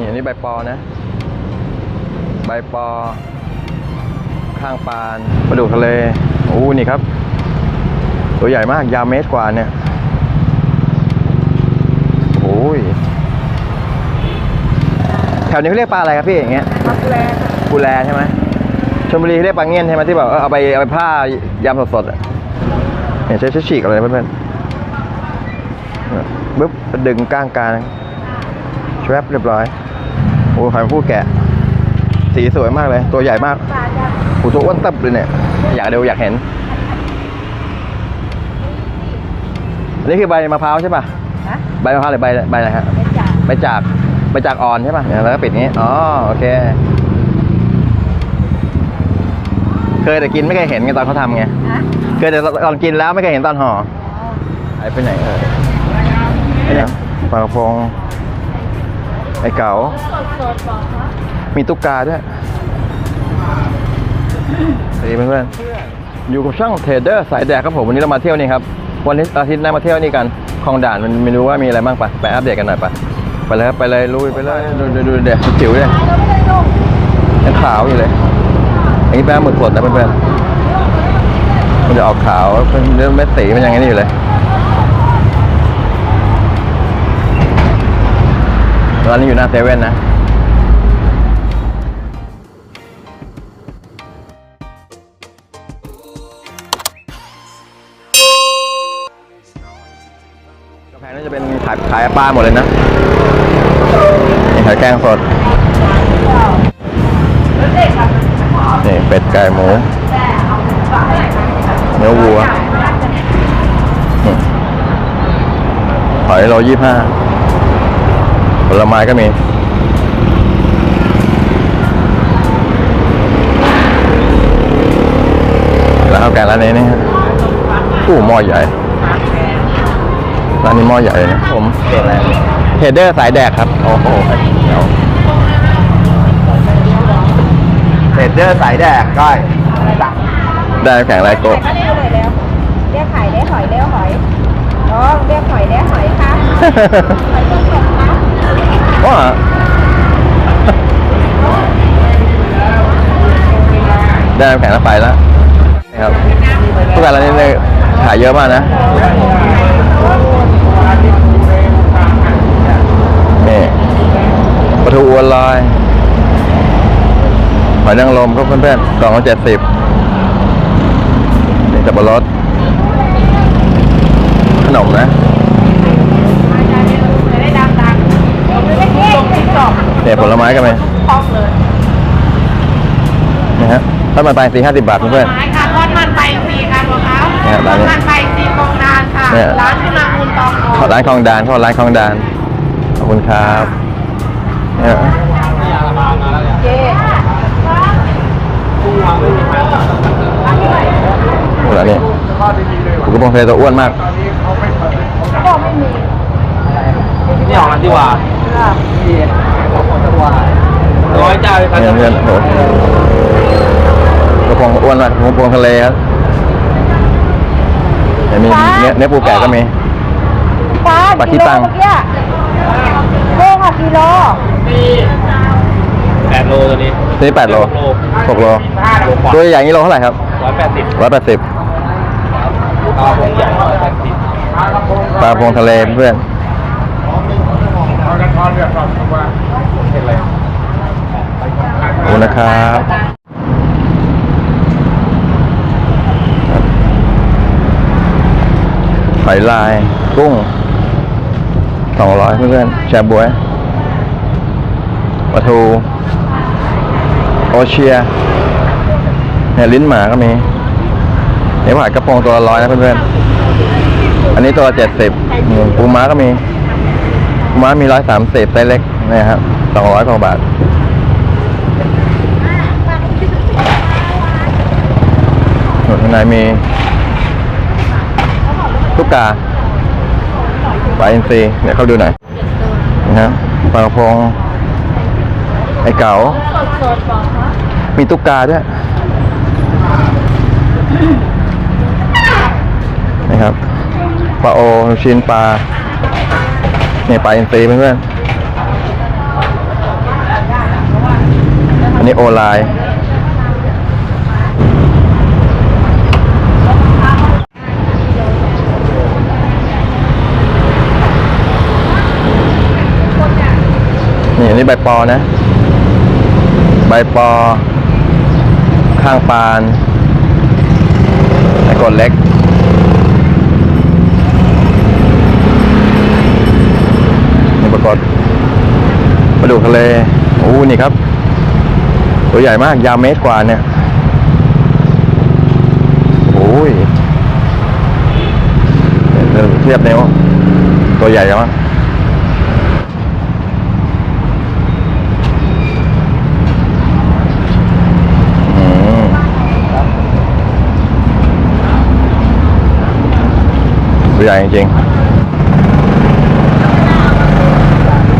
นี่อันนี้ใบปอนะ ใบปอ ข้างปานปลาดุกทะเลโอ้นี่ครับ ตัวใหญ่มากยาวเมตรกว่าเนี่ยโอ้ยแถวนี้เขาเรียกปลาอะไรครับพี่อย่างเงี้ยมาแปลงปูแลใช่ไหมชลบุรีเขาเรียกปลาเงี้ยนใช่ไหมที่แบบเออเอาไปเอาไปผ้ายำสดๆอะเนี่ยใช้ใช้ฉีกอะไรเพื่อนๆเนี่ยบึ๊บดึงก้างกลางชวบเรียบร้อย โอ้ยหอยผู้แกะ สีสวยมากเลย ตัวใหญ่มากปลาจะโอ้ตัวอ้วนตับเลยเนี่ย อยากดูอยากเห็นอันนี้คือใบมะพร้าวใช่ป่ะนะใบมะพร้าวหรือใบใบอะไรฮะเป็นจ่าใบจากใบจากอ่อนใช่ป่ะเนี่ยแล้วก็ปิดอย่างนี้อ๋อโอเค เคยแต่กินไม่เคยเห็นไงตอนเขาทำไงฮะเคยแต่ตอนกินแล้วไม่เคยเห็นตอนห่อไอ้ไปไหนเอ่ยไอ้เนี่ยปลากระพง ไอ้เก๋ามีตุ๊กตาด้วยสวัสดีเพื่อนๆอยู่กับช่างเทรดเดอร์สายแดกครับผมวันนี้เรามาเที่ยวนี่ครับวันนี้อาทิตย์หน้ามาเที่ยวนี่กันคลองด่านมันไม่รู้ว่ามีอะไรบ้างปะไปอัปเดตกันหน่อยปะไปเลยครับไปเลยลุยไปเลยดูดูดูเด็กจิ๋วเลยยังขาวอยู่เลยอันนี้แป้งหมึกสดนะเพื่อนๆมันจะออกขาวเป็นเรื่องเม็ดสีมันยังไงนี่อยู่เลย ร้านนี้อยู่หน้าเซเว่นนะกาแฟน่าจะเป็นขายขายปลาหมดเลยนะนี่ขายแกงสดนี่เป็ดไก่หมูเนื้อวัวหอยโลยี่ห้า ผลไม้ก็มีแล้วข้าวแกงร้านนี้นี่ฮะอู้หม้อใหญ่ร้านนี้หม้อใหญ่เลยนะผมเฮดเดอร์สายแดกครับ โอ้โหเดี๋ยวเทรดเดอร์สายแดกก้อยได้น้ำแข็งไรโก้ก็เรียกเลยแล้วเรียกไข่เรียกหอยเรียกหอยอ๋อเรียกหอยเรียกหอยค่ะหอยสดๆค่ะ ว่าได้น้ำแข็งแล้วไปแล้วนะครับทุกการร้านนี้เนี่ยขายเยอะมากนะนี่ปลาทูอวนลอยหอยนางรมครับเพื่อนๆกล่องละเจ็ดสิบนี่สับปะรดขนมนะได้ดังๆเราไม่ได้เก่งติ๊กตอก เนี่ยผลไม้กันไหมคล่องเลยนะฮะถ้ามันไปสี่ห้าสิบบาทเพื่อน ไม้ค่ะทอดมันไปฟรีค่ะของเขาเนี่ยทร้าอนดนี้มันไปฟรีกองนานค่ะ เนี่ย ร้านคุณนาคุณตองทๆอขอร้านคลองดานขอร้านคลองดานขอบคุณครับเนี่ยเจ๊โอ้ร้านนี้ถูกกระโปรงเทตัวอ้วนมาก ก็ไม่มี นี่ออกมาดีกว่า ร้อยเจ้าเลยครับเนี่เพื่อนโอ้โหกระโปรงอ้วนมากกระโปรงทะเลครับเดี๋ยวมีเนื้อเนื้อปูแกะก็มีปลาปลาขี้กิโลตัง เมื่อกี้โค้งอะกิโลแปดโลตัวนี้นี่แปดโลหกโลตัวใหญ่ๆนี้โลเท่าไหร่ครับร้อยแปดสิบร้อยแปดสิบปลาพงใหญ่ร้อยแปดสิบปลาโปรงทะเลเพื่อน ขอบคุณนะครับหอยลาย กุ้งสองร้อยเพื่อนๆแชบวยปลาทู โอเชียเนี่ยลิ้นหมาก็มีเดี๋ยวหายกระโปรงตัวละร้อยนะเพื่อนๆ อันนี้ตัวละเจ็ดสิบปูม้าก็มี ปูม้ามีร้อยสามสิบไซส์เล็ก นะครับสองร้อยกว่าบาทส่วนข้างในมีตุ๊กตาปลาอินทรีเดี๋ยวเข้าดูหน่อยนะครับปลากระพงไอเก๋ามีตุ๊กตาด้วยนะครับปลาโอลูกชิ้นปลาเนี่ยปลาอินทรีเพื่อนๆ อันนี้โอไลน์นี่อันนี้ใบปอนะ ใบปอ ข้างปานไอ้กดเล็กนี่ปรากฏปลาดุกทะเลโอ้นี่ครับ ตัวใหญ่มาก ยาวเมตรกว่าเนี่ยโอ้ยเดี๋ยวเทียบนิ้วตัวใหญ่จังวะอืมตัวใหญ่จริง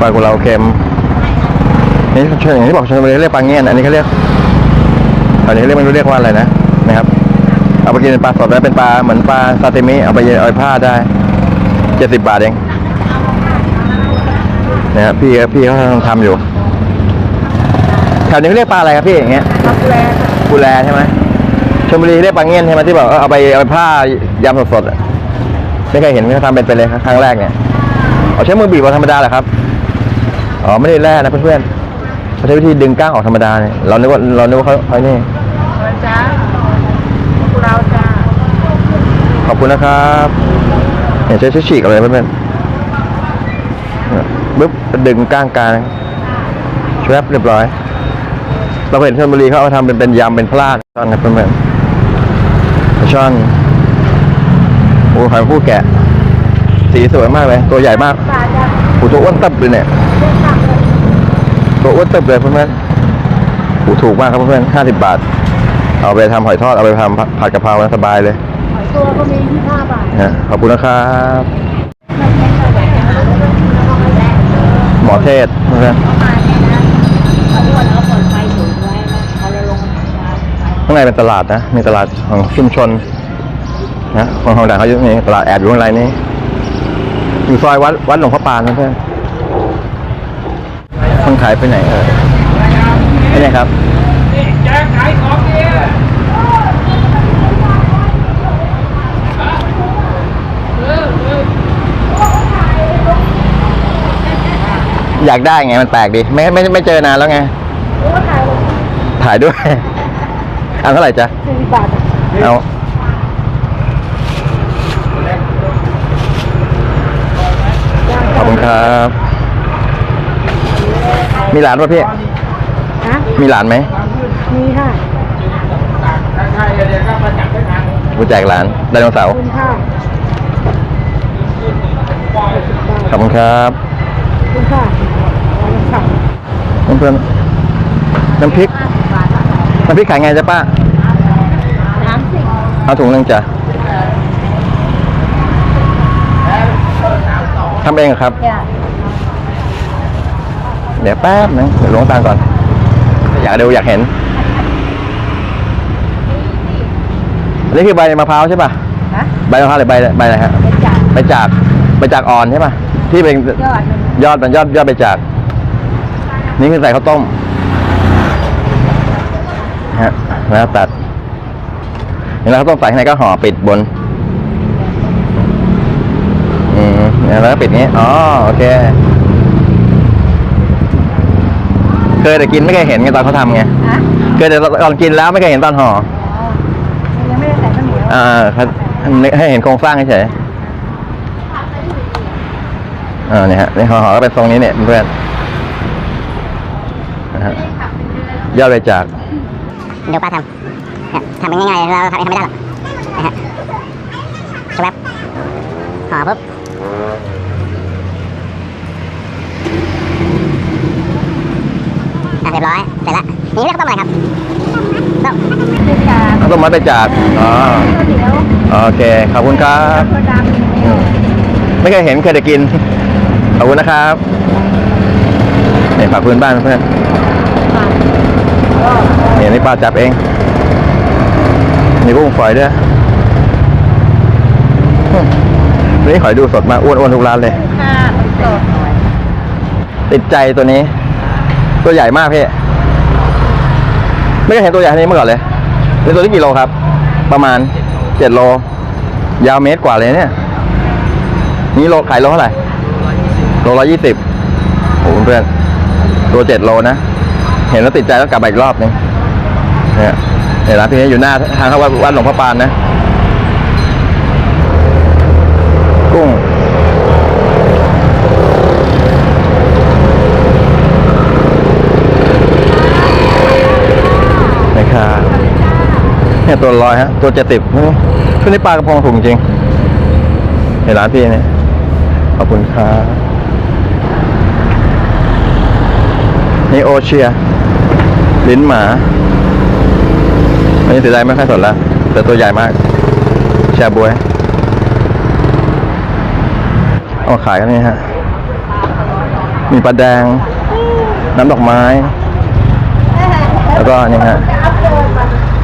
ปลากุเลาเค็ม นี่ชนอย่างที่บอกชนบุรีเรียกปลาเงี้ยนอันนี้เขาเรียกอันนี้เรียกไม่รู้เรียกว่าอะไรนะนะครับ เอาไปกินเป็นปลาสดแล้เป็นปลาเหมือนปลาซาซิมิเอาไปเอาไปพาได้เจ็ดสิบบาทเองนะครับพี่พี่เขาทำอยู่แถวนี้เขาเรียกปลาอะไรครับพี่อย่างเงี้ยรับแรงปูแลใช่ไหมชลบุรีเรียกปลาเงี้ยนใช่ไหมที่บอกเอาไปเอาไปผ้ายำสดๆอะไม่เคยเห็นเขาทำเป็นไปเลยครั้งแรกเนี่ยเอาใช้มือบีบเอาธรรมดาเหรอครับอ๋อไม่ได้แล่นะเพื่อนๆ เขาใช้วิธีดึงก้างออกธรรมดาเนี่ยเรานึกว่าเรานึกว่าเขาเขานี่อะไรจ้าพวกเราจ้าขอบคุณนะครับเนี่ยใช้ใช้ฉีกอะไรเพื่อนๆเนี่ยบึ๊บดึงก้างกลางชวบเรียบร้อย เราเห็นชลบุรีเขาเอามาทำเป็นเป็นยำเป็นพลาดช่อนนะเพื่อนๆช่อนโอ้หอยผู้แกะ สีสวยมากเลย ตัวใหญ่มากปลาจ้าโอ้ตัวอ้วนตึบเลยเนี่ยเรื่อง ตักเลยตัวอ้วนตึบเลยเพื่อนๆโอ้ถูกมากครับเพื่อนๆห้าสิบบาท เอาไปทำหอยทอด เอาไปทำผัดกะเพรานะสบายเลย หอยตัวก็มีที่ห้าบาทนะขอบคุณนะครับหมอเทศเพื่อนๆข้างในเป็นตลาดนะ มีตลาดของชุมชนนะของของด่านเขาอยู่นี่ตลาดแอบอยู่ข้างในนี้อยู่ซอยวัดวัดหลวงพ่อปานนะเพื่อน คนขายไปไหนเออไอ้เนี่ยครับแจ้งขายของเนี่ยอยากได้ไงมันแปลกดีไม่ไม่ไม่เจอนานแล้วไงรู้ว่าขายเลยถ่ายด้วยเอาเท่าไหร่จ๊ะสี่สิบบาทอะเอาขอบคุณครับ มีหลานป่ะพี่ฮะมีหลานไหมมีค่ะใช่เดี๋ยวก็มาจับได้ทันกูแจกหลานไดโนเสาร์คุณค่ะขอบคุณครับคุณค่ะเอาละค่ะเพื่อนๆน้ำพริกน้ำพริกขายไงจ๊ะป้าสามสิบเอาถุงหนึงจ้ะทำเองเหรอครับ จ้ะ เดี๋ยวแป๊บนึงเดี๋ยวลงตังค์ก่อน อยากดูอยากเห็นอันนี้คือใบมะพร้าวใช่ป่ะฮะใบมะพร้าวหรือใบใบอะไรฮะเป็นจ่าใบจากใบจากอ่อนใช่ป่ะที่เป็นยอดมันยอดมันยอดยอดใบจาก นี่คือใส่ข้าวต้มฮะแล้วตัดเห็นแล้วข้าวต้มใส่ข้างในก็ห่อปิดบนอืมแล้วก็ปิดงี้อ๋อโอเค เคยแต่กินไม่เคยเห็นไงตอนเขาทำไงฮะเคยแต่ตอนกินแล้วไม่เคยเห็นตอนห่ออ๋อยังไม่ได้ใส่ข้าวเหนียวอ่าเขาให้เห็นโครงสร้างเฉยอ่าเนี่ยฮะนี่ห่อๆก็เป็นทรงนี้เนี่ยเพื่อนนะฮะยอดไปจากเดี๋ยวป้าทำเนี่ยทำเป็นง่ายๆเราทำเองทำไม่ได้หรอกนะฮะชวบห่อปุ๊บอะ เรียบร้อย เสร็จละนี่เรียกข้าวต้มอะไรครับต้มเป็นจ่าข้าวต้มมัดไปจากอ๋อข้าวเหนียวโอเค ขอบคุณครับข้าวดำอืมไม่เคยเห็นเคยแต่กิน ขอบคุณนะครับเนี่ยฝากพื้นบ้านเพื่อนเนี่ยนี่ป้าจับเองมีกุ้งฝอยด้วยอืมนี่ขอยดูสดมากอ้วนๆทุกร้านเลยค่ะมันสดติดใจตัวนี้ ตัวใหญ่มากพี่ไม่เคยเห็นตัวใหญ่เท่นี้มื่อก่อนเลยเป็นตัวที่กี่โลครับ ประมาณเจ็ดโล ยาวเมตรกว่าเลยเนี่ย นี่โลขายโลเท่าไหร่โลร้อยยี่สิบโอ้โหเพื่อนตัวเจ็ดโลนะ เห็นแล้วติดใจแล้วกลับมาอีกรอบนึงเนี่ยเห็นร้านพี่อยู่หน้าทางเข้าวัดหลวงพ่อปานนะ กุ้ง นะครับ เนี่ยตัวลอยฮะ ตัวเจ็ดสิบช่วงนี้ปลากระพงถูกจริงเห็นร้านพี่เนี่ย ขอบคุณครับนี่โอเชีย ลิ้นหมาอันนี้เสียดายไม่ค่อยสดละแต่ตัวใหญ่มากแชบวยเอามาขายกันนี่ฮะ มีปลาแดง น้ำดอกไม้ แล้วก็นี่ฮะ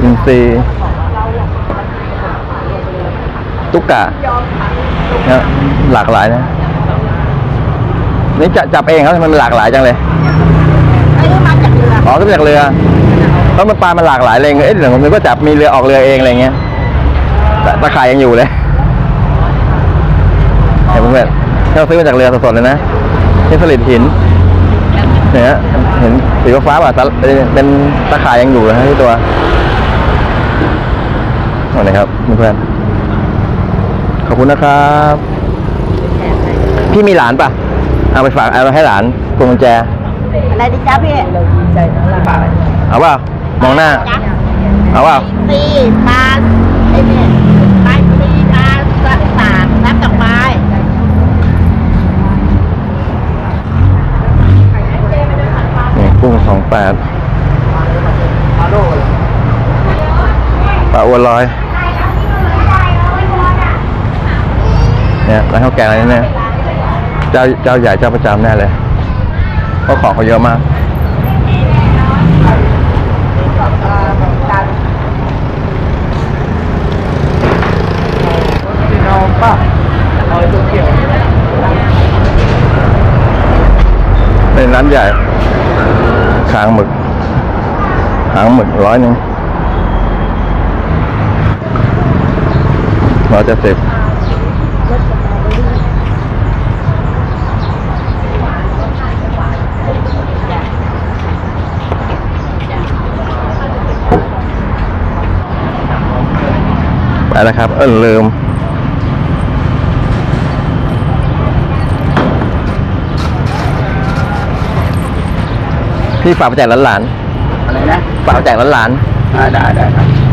อินทรีย์ตุ๊กกะเนี่ยหลากหลายนะ นี่จะจับเองครับทำไมมันหลากหลายจังเลยไอ้นี่มาจากเรืออ๋อก็มาจากเรือเพราะมันปลามันหลากหลายเลยเอ๊ะเดี๋ยวผมนึกว่าจับมีเรือออกเรือเองอะไรเงี้ยแต่ตะข่ายยังอยู่เลยเห็นเพื่อนๆเราซื้อมาจากเรือสดๆเลยนะที่สลิดหินเนี่ยเห็นสีฟ้าๆป่ะตะเป็นตะข่ายยังอยู่นะที่ตัว นี่ครับเพื่อนๆขอบคุณนะครับ พี่มีหลานป่ะเอาไปฝากเอาไปให้หลานพวงกุญแจ อะไรดิจ้าพี่เราดีใจนะล่ะเอาเปล่ามองหน้า เอาเปล่าซีปลาไอ้นี่ปลาซีปลาสัตว์ป่าน้ำดอกไม้นี่กุ้งสองแปดปลาอ้วนลอย เนี่ยร้านข้าวแกงอะไรเนี่ยเจ้าเจ้าใหญ่เจ้าประจำแน่เลยเพราะของเขาเยอะมากที่เราป้าเอาตัวเกี่ยวเป็นร้านใหญ่คางหมึกหางหมึกร้อยหนึ่งร้อยเจ็ดสิบ ไปแล้วครับ เออลืมพี่ฝากไปแจกหลานอะไรนะๆฝากไปแจกหลานอ่าได้ได้ครับ